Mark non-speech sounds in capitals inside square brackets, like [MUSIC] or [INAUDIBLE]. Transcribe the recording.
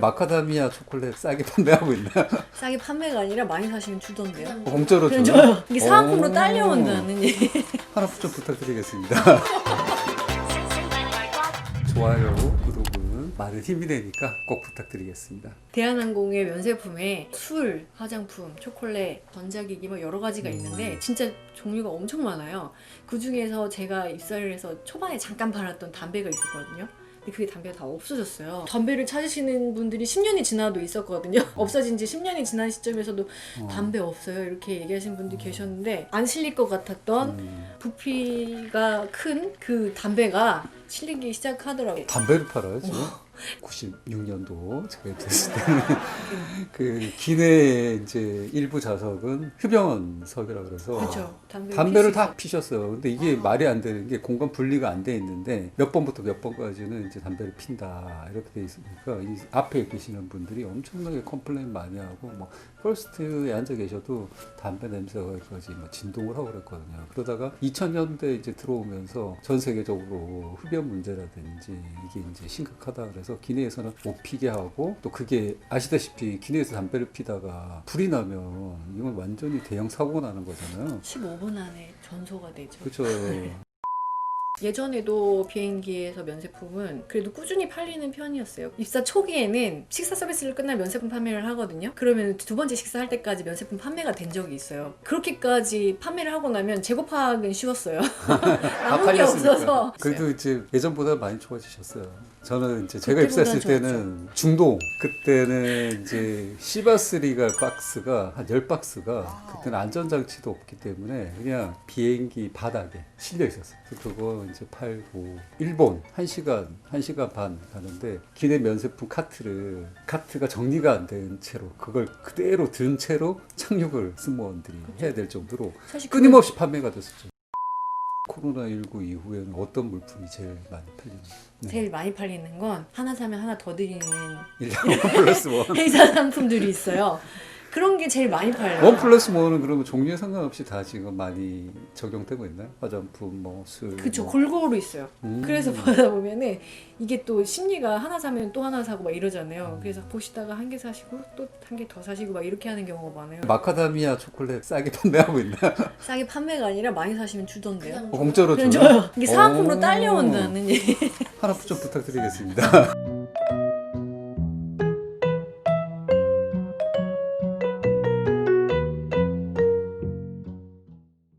마카다미아 초콜릿 싸게 판매하고 있나요? [LAUGHS] 싸게 판매가 아니라 많이 사시면 주던데요. 공짜로 그냥? 줘요. [LAUGHS] 이게 사은품으로 오. 딸려온다는 얘기. [LAUGHS] 하나 좀 부탁드리겠습니다. 좋아요, 구독은 많은 힘이 되니까 꼭 부탁드리겠습니다. 대한항공의 면세품에 술, 화장품, 초콜릿, 전자기기 뭐 여러 가지가 있는데 진짜 종류가 엄청 많아요. 그 중에서 제가 입사를 해서 초반에 잠깐 팔았던 담배가 있었거든요. 그게 담배가 다 없어졌어요. 담배를 찾으시는 분들이 10년이 지나도 있었거든요. [LAUGHS] 없어진 지 10년이 지난 시점에서도 어. 담배 없어요. 이렇게 얘기하시는 분들이 계셨는데 안 실릴 것 같았던 음, 부피가 큰 그 담배가 실리기 시작하더라고요. 담배를 팔아요 지금? 96년도 제가 입사했을 때는 [LAUGHS] 그 기내 이제 일부 좌석은 흡연원 석이라 그래서 그렇죠. 담배 담배를 다 피셨어요. 근데 이게 말이 안 되는 게 공간 분리가 안 돼 있는데 몇 번부터 몇 번까지는 이제 담배를 핀다 이렇게 돼 있으니까 이 앞에 계시는 분들이 엄청나게 컴플레인 많이 하고 뭐 퍼스트에 앉아 계셔도 담배 냄새가 거기까지 뭐 진동을 하고 그랬거든요. 그러다가 2000년대 이제 들어오면서 전 세계적으로 흡연 문제라든지 이게 이제 심각하다 그래서 기내에서는 못 피게 하고 또 그게 아시다시피 기내에서 담배를 피다가 불이 나면 이건 완전히 대형 사고가 나는 거잖아요. 15분 안에 전소가 되죠. 그렇죠. [LAUGHS] 예전에도 비행기에서 면세품은 그래도 꾸준히 팔리는 편이었어요. 입사 초기에는 식사 서비스를 끝나면 면세품 판매를 하거든요. 그러면 두 번째 식사할 때까지 면세품 판매가 된 적이 있어요. 그렇게까지 판매를 하고 나면 재고 파악은 쉬웠어요. [LAUGHS] 남은 게 없어서. 그래도 이제 예전보다 많이 좋아지셨어요. 저는 이제 제가 그때보다 입사했을 때는 중동 그때는 이제 시바스리가 박스가 한 10박스가 그때는 안전장치도 없기 때문에 그냥 비행기 바닥에 실려 있었어요. 그래서 그거 이제 팔고 일본 1시간 1시간 반 가는데 기내 면세품 카트를 카트가 정리가 안 된 채로 그걸 그대로 든 채로 착륙을 승무원들이 해야 될 정도로 끊임없이 판매가 됐었죠. 코로나19 이후에는 어떤 물품이 제일 많이 팔리나요? 네. 제일 많이 팔리는 건 하나 사면 하나 더 드리는 [LAUGHS] 1원 플러스 원. [LAUGHS] 행사 상품들이 있어요. 그런 게 제일 많이 팔려요. 원 플러스 원은 그러면 종류에 상관없이 다 지금 많이 적용되고 있나요? 화장품, 뭐 술. 그쵸 뭐. 골고루 있어요. 음. 그래서 보다 보면은 이게 또 심리가 하나 사면 또 하나 사고 막 이러잖아요. 그래서 보시다가 한 개 사시고 또 한 개 더 사시고 막 이렇게 하는 경우가 많아요. 마카다미아 초콜릿 싸게 판매하고 있나요? [LAUGHS] 싸게 판매가 아니라 많이 사시면 주던데요. 어, 공짜로 그냥. 이게 사은품으로 오. 딸려온다는 얘기. 하나 [LAUGHS] 좀 부탁드리겠습니다. [LAUGHS]